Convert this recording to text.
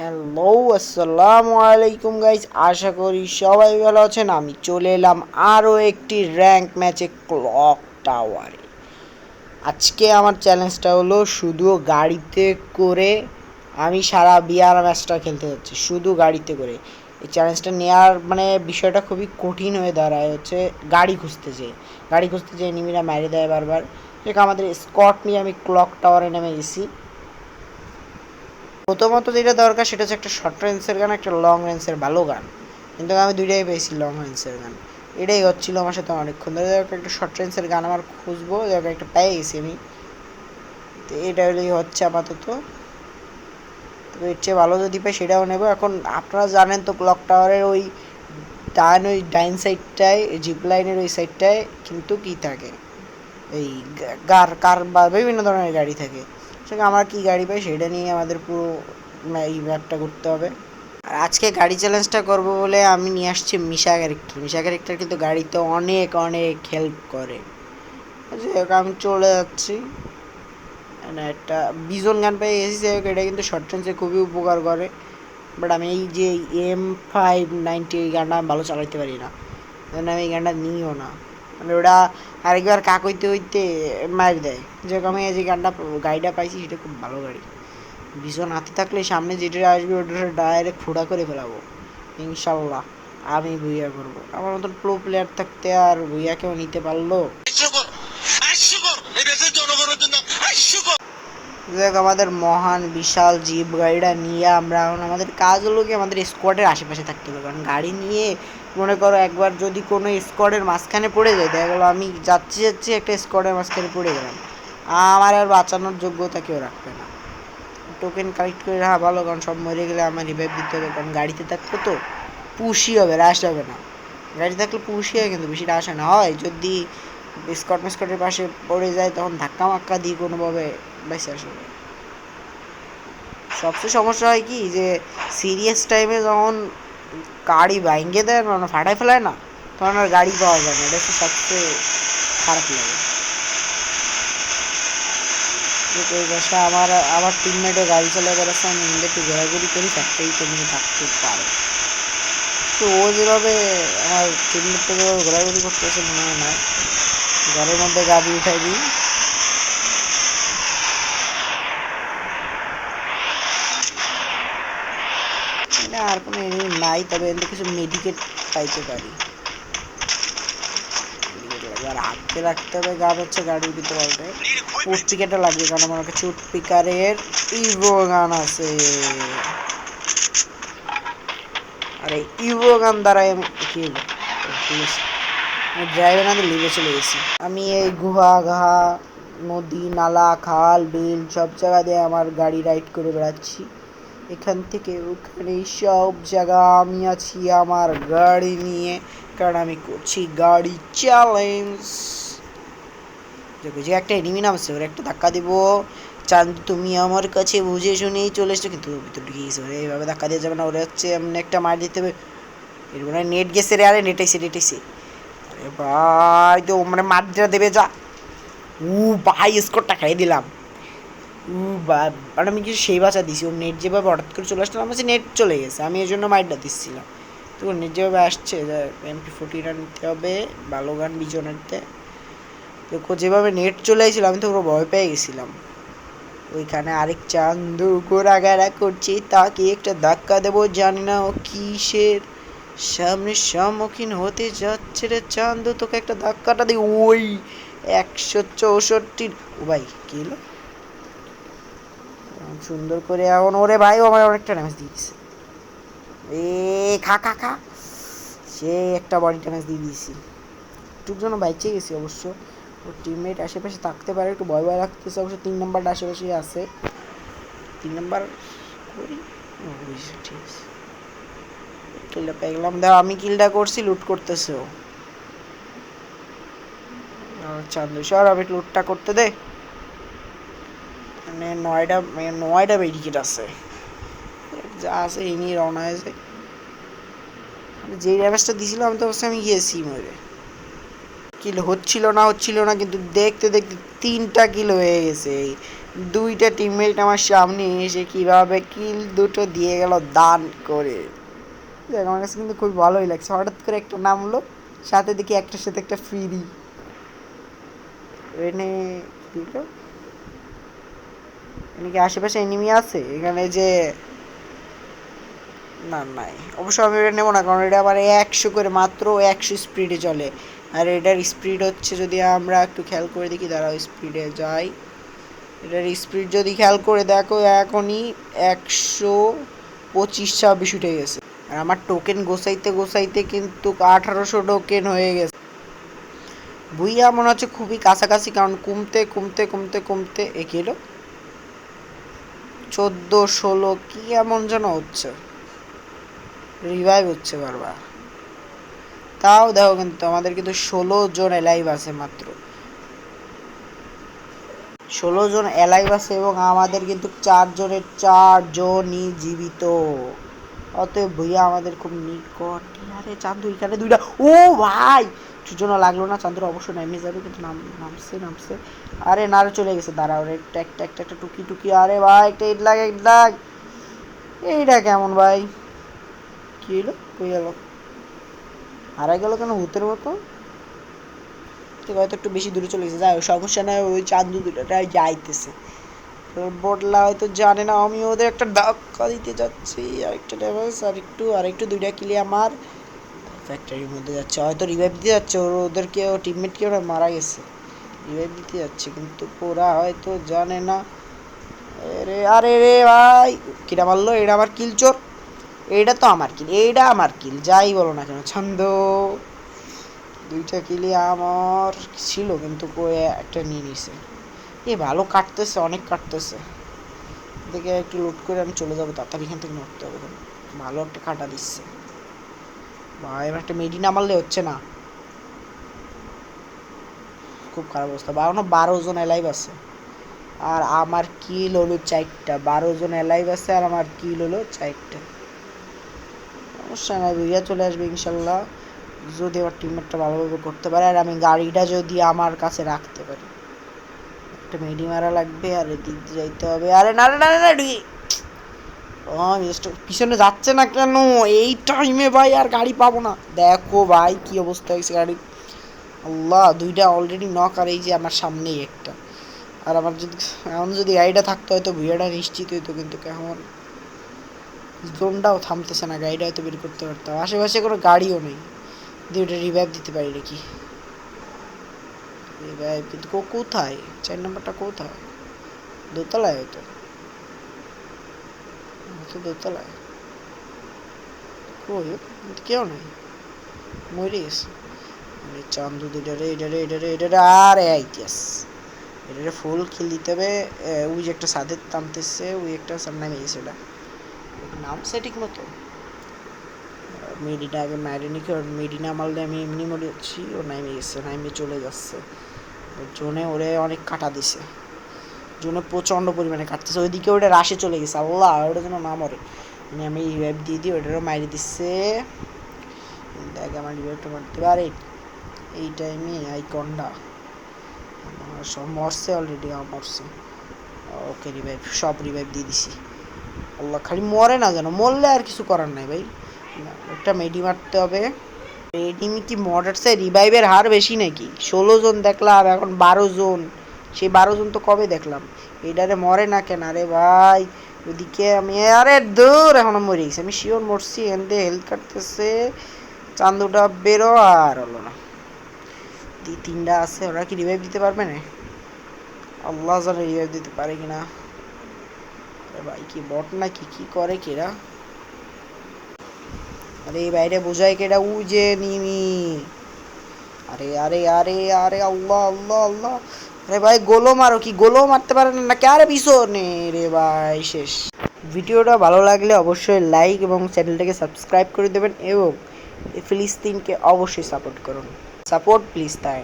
Hello আসসালামু আলাইকুম guys আশা করি সবাই ভালো আছেন। আমি চলে এলাম আরও একটি র্যাঙ্ক ম্যাচে ক্লক টাওয়ারে আজকে আমার চ্যালেঞ্জটা হলো শুধু গাড়িতে করে আমি সারা বিয়ার ম্যাচটা খেলতে যাচ্ছি, শুধু গাড়িতে করে। এই চ্যালেঞ্জটা নেওয়ার মানে বিষয়টা খুবই কঠিন হয়ে দাঁড়ায় হচ্ছে গাড়ি খুঁজতে যেয়ে। গাড়ি খুঁজতে যেয়ে নিমিরা মেরে দেয় বারবার। সেটা আমাদের স্কট নিয়ে আমি ক্লক টাওয়ারে নেমে গেছি। প্রথমত যেটা দরকার সেটা হচ্ছে একটা শর্ট রেঞ্জের গান, একটা লং রেঞ্জের ভালো গান। কিন্তু আমি দুইটাই পেয়েছি লং রেঞ্জের গান। এটাই হচ্ছিল আমার সাথে অনেকক্ষণ ধরে। একটা শর্ট রেঞ্জের গান আমার খুঁজবো। একটা পেয়ে গেছি আমি। তো এটা হলেই হচ্ছে আপাতত। তবে এর চেয়ে ভালো যদি পাই সেটাও নেব। এখন আপনারা জানেন তো ক্লক টাওয়ারের ওই ডান, ওই ডাইন সাইডটায় জিপ লাইনের ওই সাইডটায় কিন্তু কি থাকে? এই কার কার বা বিভিন্ন ধরনের গাড়ি থাকে। সেখানে আমরা কী গাড়ি পাই সেটা নিয়ে আমাদের পুরো এই ম্যাপটা করতে হবে। আর আজকে গাড়ি চ্যালেঞ্জটা করব বলে আমি নিয়ে আসছি মিশা ক্যারেক্টার মিশা ক্যারেক্টার কিন্তু গাড়িতে অনেক অনেক হেল্প করে। যাই হোক, আমি চলে যাচ্ছি। মানে একটা বিজন গান পেয়ে গেছি যাই হোক, এটা কিন্তু শর্ট রেঞ্জে খুবই উপকার করে। বাট আমি এই যে এম ফাইভ নাইনটি এই গানটা আমি ভালো চালাইতে পারি না। আমি এই গানটা নিইও না। মানে ওটা আরেকবার কাক হইতে হইতে মার দেয়। যেরকম আমি যে গানটা গাড়িটা পাইছি, সেটা খুব ভালো গাড়ি। ভীষণ হাতে থাকলে সামনে যেটা আসবে, ওটা ডাইরেক্ট ফোড়া করে ফেলাবো। ইনশাল্লাহ, আমি ভুইয়া করব। আমার মতন প্রো প্লেয়ার থাকতে আর ভুইয়া কেউ নিতে পারল? দেখ, আমাদের মহান, বিশাল জিপ গাড়িটা নিয়ে আমরা এখন আমাদের কাজ হলো কি আমাদের স্কোয়াডের আশেপাশে থাকতে হবে। কারণ গাড়ি নিয়ে মনে করো একবার যদি কোনো স্কোয়াডের মাঝখানে পড়ে যায়, দেখা গেলো আমি যাচ্ছি যাচ্ছি একটা স্কোয়াডের মাঝখানে পড়ে গেলাম। আমার আর বাঁচানোর যোগ্যতা কেউ রাখবে না। টোকেন কালেক্ট করে রাখা ভালো, কারণ সব মরে গেলে আমার রিভাইভ দিতে হবে। কারণ গাড়িতে থাকলে তো পুষি হবে রাশ হবে না। গাড়ি থাকলে পুষি হয় কিন্তু, বেশি রাশ হয় না। হয় যদি স্কট মেস্কটের পাশে পড়ে যায়, তখন ধাক্কা মাক্কা দিয়ে কোনোভাবে বেঁচে আসবে সবচেয়ে সমস্যা হয় কি যে সিরিয়াস টাইমে যখন গাড়ি ভাঙ্গে দেয় মানে ফাটাই ফেলায় না, তখন আর গাড়ি পাওয়া যায় না। এটা হচ্ছে সবচেয়ে খারাপ লাগে। এই বসে আমার আমার টিমমেটও গাড়ি চালায় বেড়াচ্ছে, আমি এমনি একটু ঘোরাঘুরি করি ফ্যাক্টরি তুমি থাকতে পারে। তো ও যেভাবে আমার টিমমেট থেকে যেভাবে ঘোরাঘুরি করতেছে, মনে হয় না। ঘরের মধ্যে গাড়ি উঠাই দিই এখানে আর কোনো এনিমি নাই, তবে এখান কিছু মেডিকেট পাইতে পারি। আর হাতে রাখতে হবে গান হচ্ছে গাড়ির ভিতরে অলরেডি উডপিকারটা লাগবে, কারণ আমার কাছে উডপিকারের ইভো গান আছে। আরে ইভো গান দ্বারাই আমি কি আমি ড্রাইভার না লিভে চলে গেছি। আমি এই গুহা, ঘা, নদী, নালা, খাল, বিল সব জায়গা দিয়ে আমার গাড়ি রাইড করে বেড়াচ্ছি। এখান থেকে ওখানে সব জায়গা আমি আছি আমার গাড়ি নিয়ে। কারণ আমি করছি গাড়ি চ্যালেঞ্জ যে একটা এনিমি নামছে ওর একটা ধাক্কা দেবো। চাঁদ, তুমি আমার কাছে বুঝে শুনেই চলে এসছো, কিন্তু ভিতর ঢুকে ওরে এইভাবে ধাক্কা দিয়ে যাবে না, ওরা হচ্ছে এমনি একটা মার দিতে হবে। এর মানে নেট গেছে রে, আরে নেটাইছে নেটাইছে আরে ভাই, তো মানে মারটা দেবে, যা। উ, ভাই স্কোরটা খাইয়ে দিলাম। উ বা মানে আমি কিছু সেই বাঁচা দিছি। ও নেট যেভাবে হঠাৎ করে চলে আসলাম আমার নেট চলে গেছে। আমি এই জন্য মাইটটা দিচ্ছিলাম। তো নেট যেভাবে আসছে এমপি ফোর্টি রান নিতে হবে, ভালো গান বিজনেরতে তো যেভাবে নেট চলে আসছিল আমি তো পুরো ভয় পেয়ে গেছিলাম। ওইখানে আরেক চান্দু ঘোরাঘেরা করছে, তাকে একটা ধাক্কা দেবো, জানি না ও কিসের। সামনে সম্মুখীন হতে যাচ্ছে রে চান্দু, তোকে একটা ধাক্কাটা দিই। ওই একশো চৌষট্টির ও ভাই, কি হলো? সুন্দর করে এখন ওরে ভাই, ও আমার অনেকটা ড্যামেজ দিয়ে দিছে। এ, খা খা খা। সে একটা বডি ড্যামেজ দিয়ে দিয়েছি। একটুর জন্য বাইচে গেছি অবশ্য। ওর টিমমেট আশেপাশে থাকতে পারে, একটু ভয় ভয় লাগতেছে। অবশ্য তিন নাম্বারটা আশেপাশে আছে। তিন নাম্বার করি? ঠিক আছে। কিলটা দাও আমি কিলটা করছি লুট করতেছে ও। চান্দু সর, আমি লুটটা করতে দে। মানে নয়টা মানে নয়টা মেডিকেট আছে। যা আছে এই নিয়ে রওনা হয়েছে। মানে যেই ড্যামেজটা দিছিল আমি তো অবশ্যই আমি গিয়েছি মরে কিল হচ্ছিল না হচ্ছিল না, কিন্তু দেখতে দেখতে তিনটা কিল হয়ে গেছে। এই দুইটা টিমমেট আমার সামনে এসে কীভাবে কিল দুটো দিয়ে গেল দান করে। দেখ, আমার কাছে কিন্তু খুব ভালোই লাগছে। হঠাৎ করে একটা নামলো, সাথে দেখি একটার সাথে একটা ফ্রি এনে দিল এখানে কি আশেপাশে এনিমি আছে? এখানে যে না, নাই। অবশ্য আমি এটা নেব না, কারণ এটা আবার একশো করে, মাত্র একশো স্পিডে চলে। আর এটার স্পিড হচ্ছে যদি আমরা একটু খেয়াল করে দেখি, দাঁড়াও স্পিডে যাই। এটার স্পিড যদি খেয়াল করে দেখো, এখনই একশো পঁচিশ, ছাব্বিশ উঠে গেছে। আর আমার টোকেন গোসাইতে গোসাইতে কিন্তু আঠারোশো টোকেন হয়ে গেছে। বুইয়া মনে হচ্ছে খুবই কাছাকাছি, কারণ কমতে কমতে কমতে কমতে, এ কি এলো চোদ্দ, ষোলো, কি এমন যেন হচ্ছে? রিভাইভ হচ্ছে বারবার। তাও দেখো কিন্তু আমাদের কিন্তু ষোলো জন এলাইভ আছে মাত্র। ষোলো জন এলাইভ আছে এবং আমাদের কিন্তু চারজনের চারজনই জীবিত। অতএব ভুইয়া আমাদের খুব নিকট। আরে চান্দু এখানে দুইটা। ও ভাই! জন্য লাগল না, চান্দুর অবশ্যই নেমে যাবে, কিন্তু নাম, নামছে নামছে। আরে নারে চলে গেছে, দাঁড়াও রে, একটা একটা একটা টুকি টুকি, আরে ভাই, একটা ইট লাগ ইট লাগ এইটা কেমন ভাই? কি হলো? কই গেল? হারাই গেল কেন ভূতের মতো? ঠিক হয়তো একটু বেশি দূরে চলে গেছে, যাই সমস্যা নয় ওই চান্দু দুটোটাই যাইতেছে। বটলা হয়তো জানে না, আমি ওদের একটা ধাক্কা দিতে যাচ্ছি, আরেকটা ড্যামেজ আর একটু আর একটু দুইটা কিলি আমার। ফ্যাক্টরির মধ্যে যাচ্ছে। হয়তো রিভাইভ দিতে যাচ্ছে, ওর, ওদেরকে, ও টিমমেটকে ওরা মারা গেছে। রিভাইভ দিতে যাচ্ছে, কিন্তু ওরা হয়তো জানে না। আরে আরে রে ভাই, কিরা মারলো? এটা আমার কিল চোর। এইটা তো আমার কিল এইটা আমার কিল যাই বলো না কেন, ছন্দ। দুইটা কিলি আমার ছিল, কিন্তু কই একটা নিয়ে নিছে। এ, ভালো কাটতেছে, অনেক কাটতেছে। দেখে একটু লুট করে আমি চলে যাব, তাড়াতাড়ি এখান থেকে নড়তে হবে। ভালো একটা কাটা দিচ্ছে। এবার একটা মেডি না মারলে হচ্ছে না। খুব খারাপ অবস্থা। বারো বারো জন এলাইভ আছে। আর আমার কিল হলো চারটা। বারো জন এলাইভ আছে আর আমার কিল হলো চারটা। সমস্যা নাই বুঝিয়া চলে আসবে ইনশাল্লাহ। যদি আমার টিমমেটটা ভালোভাবে করতে পারে আর আমি গাড়িটা যদি আমার কাছে রাখতে পারি। একটা মেডি মারা লাগবে আর এদিক যাইতে হবে। আরে না না না মিস্টার পিছনে যাচ্ছে না কেন? এই টাইমে ভাই আর গাড়ি পাবো না। দেখো ভাই কি অবস্থা হয়েছে গাড়ি আল্লাহ, দুইটা অলরেডি নক আর এই যে আমার সামনেই একটা। আর আমার যদি এমন যদি গাড়িটা থাকতো হয়তো ভিড়টা নিশ্চিত হইতো, কিন্তু কেমন? জোনটাও থামতেছে না, গাড়িটা হয়তো বের করতে পারতাম। আশেপাশে কোনো গাড়িও নেই। দিয়ে ওটা রিভাইভ দিতে পারি নাকি? রিভাইভ কিন্তু কোথায়? চার নম্বরটা কোথায়? দোতলায় হয়তো। হয়তো দোতলায়। কই কেউ নেই। মরে গেছে। আরে চান্দু দুইটারে এটারে এটারে এটারে আরে আইতিয়াস এটারে ফুল কিল দিতে হবে। ওই যে একটা সাদের টানতেছে ওই একটা সামনে গেছে ওটা নামছে ঠিক মতো মেডিটা আগে ম্যারিনি কারণ মেডিনা মারলে আমি এমনি মরে যাচ্ছি। ও নাইমে গেছে নাইমে চলে যাচ্ছে। ওর জোনে ওরে অনেক কাটা দিছে। জোনে প্রচণ্ড পরিমাণে কাটতেছে ওইদিকে ওটা রাশে চলে গেছে, আল্লাহ ওটা যেন না মরে। মানে আমি রিভাইভ দিয়ে দিই ওটারও মারি দিচ্ছে। দেখ, আমার রিভাইভটা মারতে পারে। এই টাইমে আইকনটা আমার সব মরছে অলরেডি আমার মরছে। ওকে রিভাইভ সব রিভাইভ দিয়ে দিছি। আল্লাহ, খালি মরে না যেন। মরলে আর কিছু করার নাই ভাই। একটা মেডি মারতে হবে। মেডি কি মডার্সে রিভাইভের হার বেশি নাকি? ষোলো জন দেখলাম, এখন বারো জন। সেই বারো জন তো কবে দেখলাম? এটারে মরে না কেন? আরে ভাই, ওদিকে আমি, আরে দূর, এখনও মরে গেছি। আমি শিওর মরছি, এনতে হেলথ কাটতেছে চান্দুটা বেরো আর হলো না। তিনটা আছে, ওরা কি রিভাইভ দিতে পারবে না? আল্লাহ জানে রিভাইভ দিতে পারে কিনা। আরে ভাই, কি বট না কি কি করে কেরা? আরে এই বাইরে বোঝায় কেডা উ যে নিমি। আরে আরে আরে আরে, আল্লাহ আল্লাহ আল্লাহ। আরে ভাই, গোলো মারো কি? গোলো মারতে পারে না কে আরে পিছনে। রে ভাই, শেষ। ভিডিওটা ভালো লাগলে অবশ্যই লাইক এবং চ্যানেলটাকে সাবস্ক্রাইব করে দেবেন এবং ফিলিস্তিনকে অবশ্যই সাপোর্ট করুন। সাপোর্ট প্লিজ তাই